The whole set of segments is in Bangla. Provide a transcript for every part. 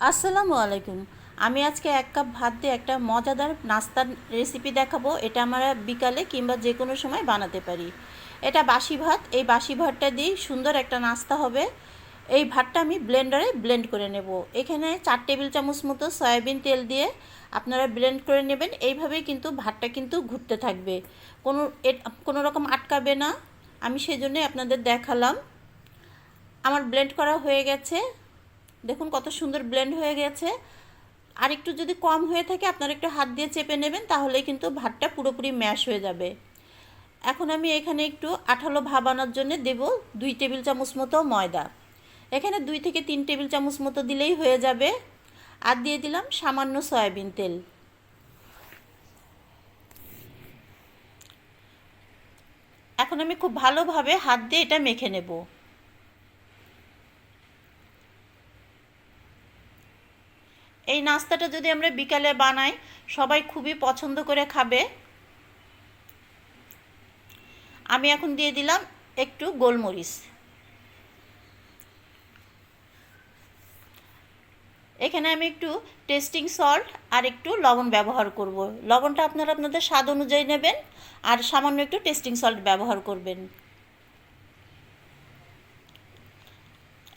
আসসালামু আলাইকুম। আমি আজকে এক কাপ ভাত দিয়ে একটা মজাদার নাস্তার রেসিপি দেখাবো। এটা আমরা বিকালে কিংবা যে কোনো সময় বানাতে পারি। এটা বাসি ভাত। এই বাসি ভাতটা দিয়ে সুন্দর একটা নাস্তা হবে। এই ভাতটা আমি ব্লেন্ডারে ব্লেন্ড করে নেব। এখানে চার টেবিল চামচ মতো সয়াবিন তেল দিয়ে আপনারা ব্লেন্ড করে নেবেন। এইভাবেই কিন্তু ভাতটা কিন্তু ঘুরতে থাকবে। কোনো কোনো রকম আটকাবে না। আমি সেই জন্যই আপনাদের দেখালাম। আমার ব্লেন্ড করা হয়ে গেছে। দেখুন কত সুন্দর ব্লেন্ড হয়ে গেছে। আর একটু যদি কম হয়ে থাকে, আপনারা একটু হাত দিয়ে চেপে নেবেন, তাহলেই কিন্তু ভাতটা পুরোপুরি ম্যাশ হয়ে যাবে। এখন আমি এখানে একটু আঠালো ভাবানোর জন্য দেব দুই টেবিল চামচ মতো ময়দা। এখানে দুই থেকে তিন টেবিল চামচ মতো দিলেই হয়ে যাবে। আর দিয়ে দিলাম সামান্য সয়াবিন তেল। এখন আমি খুব ভালোভাবে হাত দিয়ে এটা মেখে নেব। এই নাস্তাটা যদি আমরা বিকালে বানাই, সবাই খুবই পছন্দ করে খাবে। আমি এখন দিয়ে দিলাম একটু গোলমরিচ। এখানে আমি একটু টেস্টিং সল্ট আর একটু লবণ ব্যবহার করব। লবণটা আপনারা আপনাদের স্বাদ অনুযায়ী নেবেন আর সামান্য একটু টেস্টিং সল্ট ব্যবহার করবেন।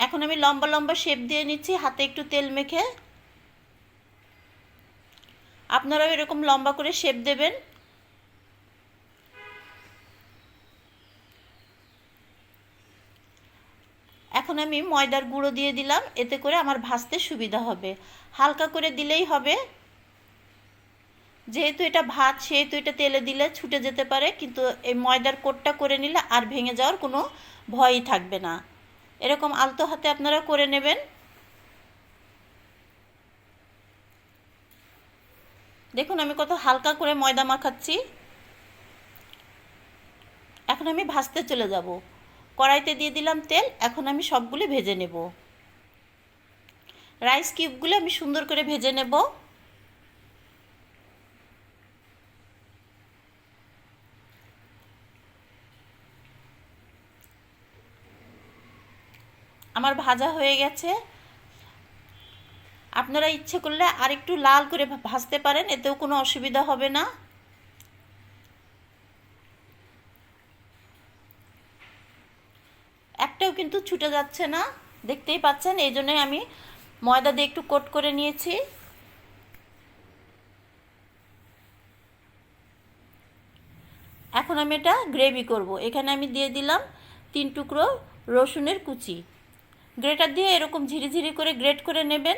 এখন আমি লম্বা লম্বা শেপ দিয়ে নিচ্ছি, হাতে একটু তেল মেখে। আপনারাও এরকম লম্বা করে শেপ দেবেন। এখন আমি ময়দার গুঁড়ো দিয়ে দিলাম, এতে করে আমার ভাজতে সুবিধা হবে। হালকা করে দিলেই হবে। যেহেতু এটা ভাত, সেহেতু এটা তেলে দিলে ছুটে যেতে পারে, কিন্তু এই ময়দার কোটটা করে নিলে আর ভেঙে যাওয়ার কোনো ভয়ই থাকবে না। এরকম আলতো হাতে আপনারা করে নেবেন। দেখুন, আমি কত হালকা করে ময়দা মাখাচ্ছি। এখন আমি ভাজতে চলে যাব। কড়াইতে দিয়ে দিলাম তেল, এখন আমি সবগুলি ভেজে নেব। রাইস কিউবগুলো আমি সুন্দর করে ভেজে নেব। আমার ভাজা হয়ে গেছে। আপনারা ইচ্ছে করলে আর একটু লাল করে ভাজতে পারেন, এতেও কোনো অসুবিধা হবে না। একটাও কিন্তু ছুটে যাচ্ছে না, দেখতেই পাচ্ছেন, এই জন্যই আমি ময়দা দিয়ে একটু কোট করে নিয়েছি। এখন আমি এটা গ্রেভি করব। এখানে আমি দিয়ে দিলাম তিন টুকরো রসুনের কুচি। গ্রেটার দিয়ে এরকম ঝিরিঝিরি করে গ্রেট করে নেবেন।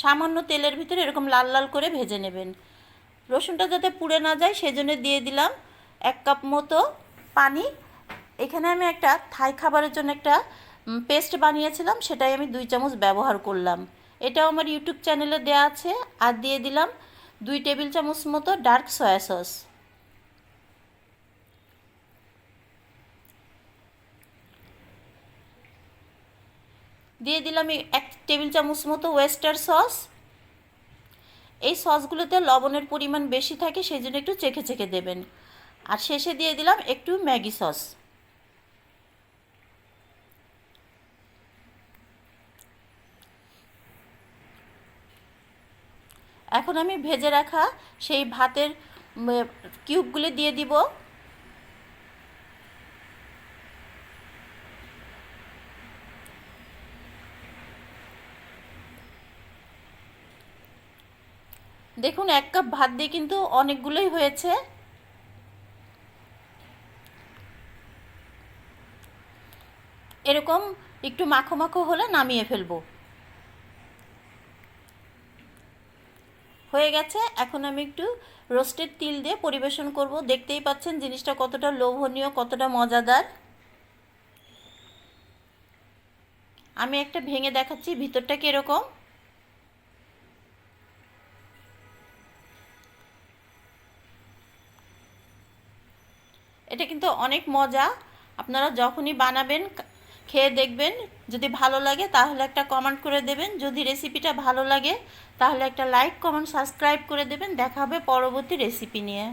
সামান্য তেলের ভিতরে এরকম লাল লাল করে ভেজে নেবেন। রসুনটা যাতে পুড়ে না যায়, সেজন্য দিয়ে দিলাম এক কাপ মতো পানি। এখানে আমি একটা থাই খাবারের জন্য একটা পেস্ট বানিয়েছিলাম, সেটাই আমি দুই চামচ ব্যবহার করলাম। এটাও আমার ইউটিউব চ্যানেলে দেওয়া আছে। আর দিয়ে দিলাম দুই টেবিল চামচ মতো ডার্ক সয়া সস। দিয়ে দিলাম এক টেবিল চামচ মতো ওয়েস্টার সস এই সসগুলোতে লবণের পরিমাণ বেশি থাকে সেই জন্য একটু চেখে চেখে দেবেন। আর শেষে দিয়ে দিলাম একটু ম্যাগি সস। এখন আমি ভেজে রাখা সেই ভাতের কিউবগুলি দিয়ে দিব। দেখুন, এক কাপ ভাত দিয়ে কিন্তু অনেকগুলোই হয়েছে। এরকম একটু মাখো মাখো হলে নামিয়ে ফেলব। হয়ে গেছে, এখন আমি একটু রোস্টেড তিল দিয়ে পরিবেশন করব। দেখতেই পাচ্ছেন জিনিসটা কতটা লোভনীয়, কতটা মজাদার। আমি একটা ভেঙে দেখাচ্ছি, ভিতরটা কীরকম? এটা কিন্তু অনেক মজা। আপনারা যখনই বানাবেন খেয়ে দেখবেন, যদি ভালো লাগে তাহলে একটা কমেন্ট করে দেবেন। যদি রেসিপিটা ভালো লাগে তাহলে একটা লাইক কমেন্ট সাবস্ক্রাইব করে দেবেন। দেখা হবে পরবর্তী রেসিপি নিয়ে।